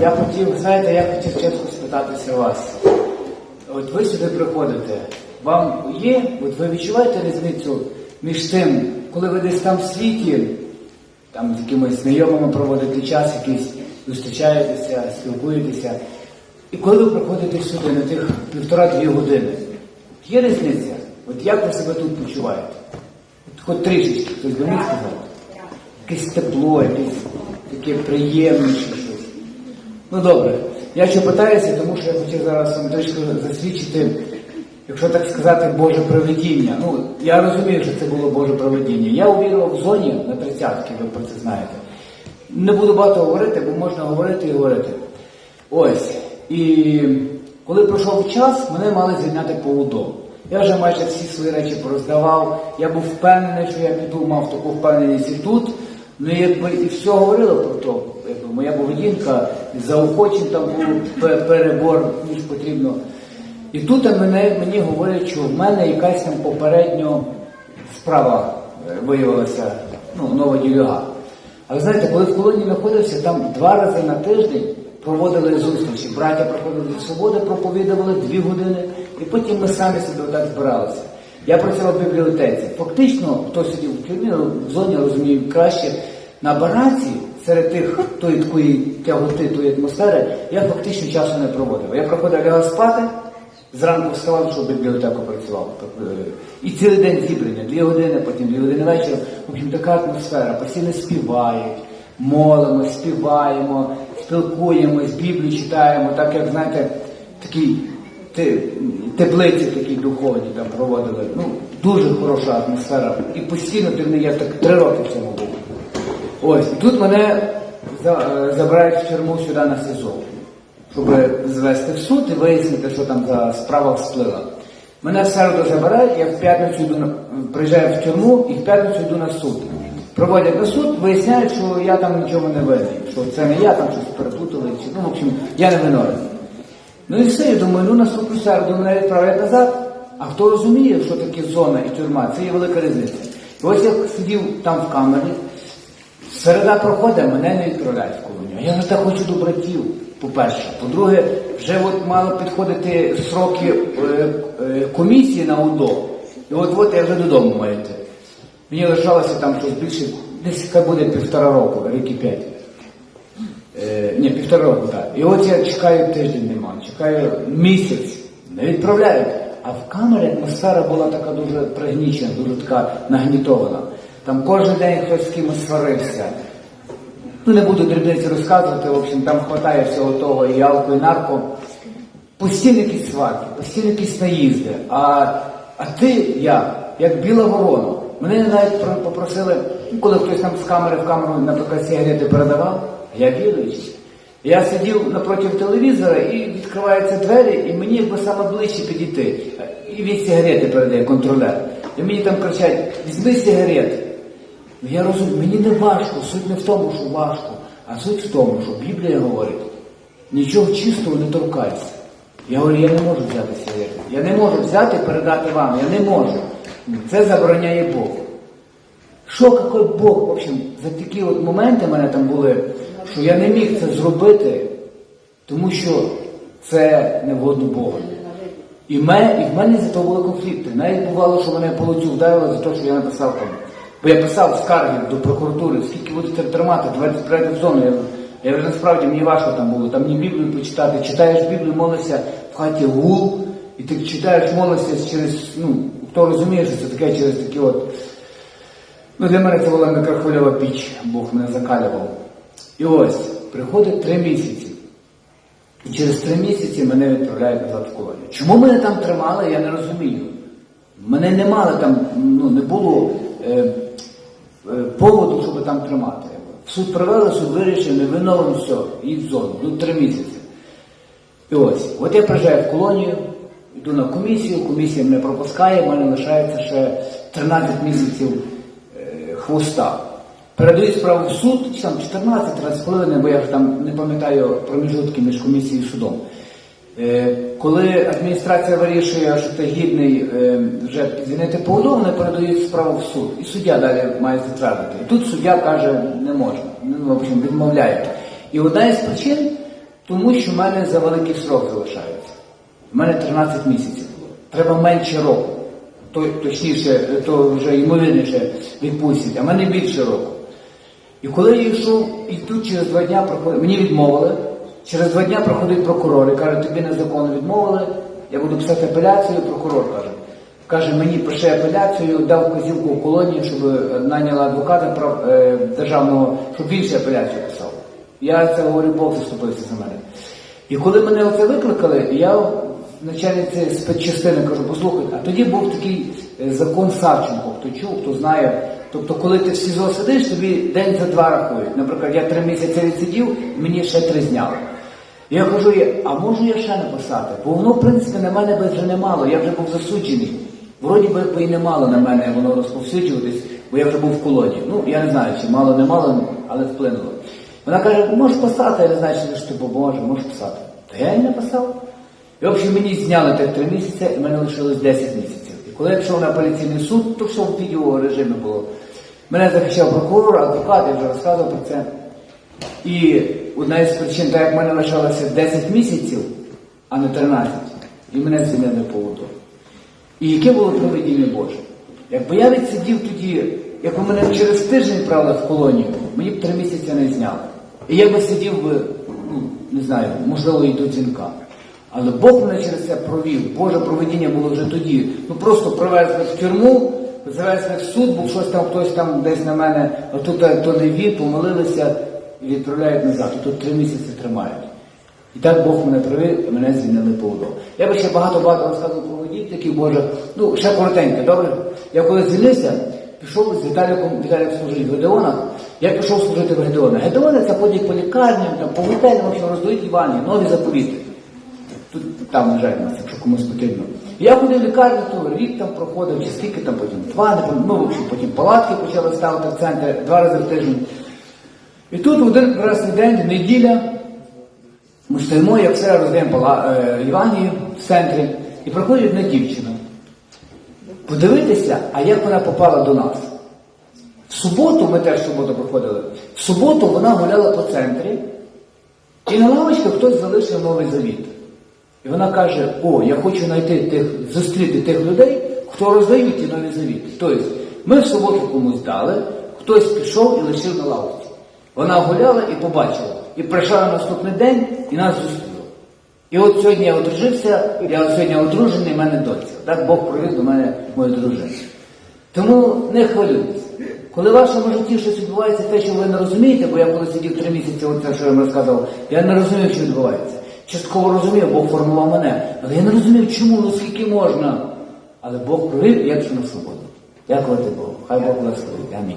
Я хотів, знаєте, я хотів чесно спитатися вас. От ви сюди приходите, вам є, от ви відчуваєте різницю між тим, коли ви десь там в світі, там з якимись знайомими проводите час, якийсь зустрічаєтеся, спілкуєтеся, і коли ви приходите сюди на тих півтора-дві години, є різниця? От як ви себе тут почуваєте? От хоч трішечки, хтось би міг сказати? Якесь тепло, якесь таке приємніше щось. Ну добре. Я що питаюся, тому що я хотів зараз вам трішки засвідчити, якщо так сказати, Боже проведіння. Ну, я розумію, що це було Боже проведіння. Я увірував в зоні на 30-ки, ви про це знаєте. Не буду багато говорити, бо можна говорити і говорити. Ось. І коли пройшов час, мене мали звільняти по УДО. Я вже майже всі свої речі пороздавав. Я був впевнений, що я піду, мав таку впевненість і тут. Ну якби і все говорило про то, якби моя поведінка, заохочень там був перебор, ніж потрібно. І тут мене, мені говорять, що в мене якась там попередньо справа е, виявилася, ну, нова ділюга. Але знаєте, коли в колонії знаходився, там два рази на тиждень проводили зустрічі. Браття приходили до свободи, проповідували дві години, і потім ми самі собі отак збиралися. Я працював в бібліотеці. Фактично, хто сидів в тюрмі, в зоні розуміє краще на бараці серед тих тої такої тяготи, тої атмосфери, я фактично часу не проводив. Я проходив лягав спати, зранку вставав, що в бібліотеку працював. Тобто, е, І цілий день зібрання, дві години, потім дві години вечора. В общем, така атмосфера, постійно співають, молимось, співаємо, спілкуємось, Біблію читаємо, так як знаєте, такий теплиці такі духовні там проводили. Ну, дуже хороша атмосфера. І постійно ти не я так три роки в цьому був. Ось, тут мене е, забирають в тюрму сюди на СИЗО, щоб звести в суд і вияснити, що там за справа всплила. Мене в середу забирають, я в п'ятницю йду на, приїжджаю в тюрму і в п'ятницю йду на суд. Проводять на суд, виясняють, що я там нічого не винний, що це не я, там щось переплутали, чи, ну, в общем, я не винен. Ну і все, я думаю, ну наступну середу мене відправлять назад. А хто розуміє, що таке зона і тюрма, це є велика різниця. І ось я сидів там в камері, середа проходить, мене не відправляють в колонію. Я вже так хочу до братів, по-перше. По-друге, вже от мало підходити сроки е, е, комісії на УДО. І от от я вже додому маю йти. Мені лишалося там щось більше, десь хай буде півтора року, рік і п'ять. Е, ні, півтора року, так. І от я чекаю тиждень нема, чекаю місяць, не відправляють. А в камері атмосфера була така дуже пригнічена, дуже така нагнітована. Там кожен день хтось з кимось сварився. Ну, не буду дрібниці розказувати, в общем, там хватає всього того і алко, і нарко. Постійно якісь сварки, постійно якісь наїзди. А, а ти, я, як біла ворона. Мене навіть попросили, коли хтось там з камери в камеру, наприклад, сигарети передавав, я віруючий. Я сидів напроти телевізора і відкриваються двері, і мені якби саме ближче підійти. І від сигарети передає контролер. І мені там кричать, візьми сигарети. Ну, Я розумію, мені не важко, суть не в тому, що важко, а суть в тому, що Біблія говорить, нічого чистого не торкайся. Я говорю, я не можу взяти сигарети. Я не можу взяти і передати вам, я не можу. Це забороняє Бог. Що какой Бог? В общем, за такі от моменти в мене там були, що я не міг це зробити, тому що це не вгодно Богу. І, ме, і в мене за того були конфлікти. Навіть бувало, що мене по лицю вдарили за те, що я написав там. Бо я писав скарги до прокуратури, скільки будете тримати, давайте вперед в зону. Я, говорю, насправді мені важко там було, там мені Біблію почитати. Читаєш Біблію, молишся в хаті гул, і ти читаєш, молишся через, ну, хто розуміє, що це таке через такі от. Ну, для мене це була мікрохвильова піч, Бог мене закалював. І ось, приходить три місяці. І через три місяці мене відправляють в колонію. Чому мене там тримали, я не розумію. Мене не мали там, ну не було е, поводу, щоб там тримати. Суд привели, суд вирішив, не виновен, все, їдь зону. Ну, три місяці. І ось, от я приїжджаю в колонію, йду на комісію, комісія мене пропускає, в мене лишається ще 13 місяців е, хвоста. Передаю справу в суд, там 14-13 хвилин, бо я вже там не пам'ятаю проміжутки між комісією і судом. Е, Коли адміністрація вирішує, що ти гідний е, вже звільнити по УДО, вони передають справу в суд. І суддя далі має затвердити. І тут суддя каже, не можна. Ну, в общем, відмовляє. І одна із причин, Тому що в мене за великий срок залишається. У мене 13 місяців було. Треба менше року. То, точніше, то вже ймовірніше відпустять, а мене більше року. І коли я йшов, і тут через два дня мені відмовили. Через два дня проходить прокурор і каже, тобі незаконно відмовили, я буду писати апеляцію, прокурор каже. Каже, мені пише апеляцію, дав вказівку в колонії, щоб наняла адвоката е, державного, щоб більше апеляцію писав. Я це говорю, Бог заступився за мене. І коли мене оце викликали, я начальниці спецчастини кажу, послухайте, а тоді був такий е, закон Савченко, хто чув, хто знає. Тобто, коли ти в СІЗО сидиш, тобі день за два рахують. Наприклад, я три місяці відсидів, мені ще три зняли. Я кажу, «Я- а можу я ще написати? Бо воно, в принципі, на мене би вже не мало, я вже був засуджений. Вроді би і не мало на мене воно розповсюджуватись, бо я вже був в колонії. Ну, я не знаю, чи мало не мало, але вплинуло. Вона каже, можеш писати, я не знаю, ж ти поможе, можеш писати. Та я і не писав. І в общем, мені зняли тих три місяці, і мене лишилось 10 місяців. І коли я пішов на апеляційний суд, то все в відеорежимі було. Мене захищав прокурор, адвокат, я вже розказував про це. І одна із причин, так як в мене лишалося 10 місяців, а не 13, і мене звільнили по УДО. І яке було проведіння Боже? Якби я відсидів тоді, якби мене через тиждень брали в колонію, мені б три місяці не зняли. І я би сидів би, ну, не знаю, можливо, і до дзвінка. Але Бог мене через це провів. Боже проведіння було вже тоді. Ну просто привезли в тюрму, завезли в суд, бо щось там хтось там десь на мене, а тут то не він, помолилися і відправляють назад. Тут три місяці тримають. І так Бог мене привів, мене звільнили по УДО. Я би ще багато-багато розказував про водій, таких Боже. Ну, ще коротенько, добре? Я коли звільнився, пішов з Віталіком, Віталік служить в Гедеонах, я пішов служити в Гедеонах. Гедеони це ходять по лікарням, там, по готелям, общем, роздають Івані, нові заповіти. Тут там лежать нас, якщо комусь потрібно. Я ходив в лікарню, то рік там проходив, чи скільки там потім два, не ну, потім палатки почали ставити в центрі два рази в тиждень. І тут в один прекрасний день, неділя, ми стоїмо, як все роздаємо пала- е, в центрі, і приходить одна дівчина. Подивитися, а як вона попала до нас. В суботу, ми теж в суботу проходили, в суботу вона гуляла по центрі, і на лавочці хтось залишив новий завіт. І вона каже: О, я хочу знайти тих, зустріти тих людей, хто роздають ті нові завіти. Тобто, ми в суботу комусь дали, хтось пішов і лишив на лавочці. Вона гуляла і побачила. І прийшла на наступний день і нас зустріла. І от сьогодні я одружився, я сьогодні одружений, в мене доця. Так Бог привів до мене мою дружину. Тому не хвилюйтесь. Коли в вашому житті щось відбувається, те, що ви не розумієте, бо я коли сидів три місяці, оце, що я вам розказував, я не розумів, що відбувається. Частково розумів, Бог формував мене. Але я не розумів, чому, ну скільки можна. Але Бог провів, і я на свободу. Дякувати Богу. Хай Бог благословить. Амінь.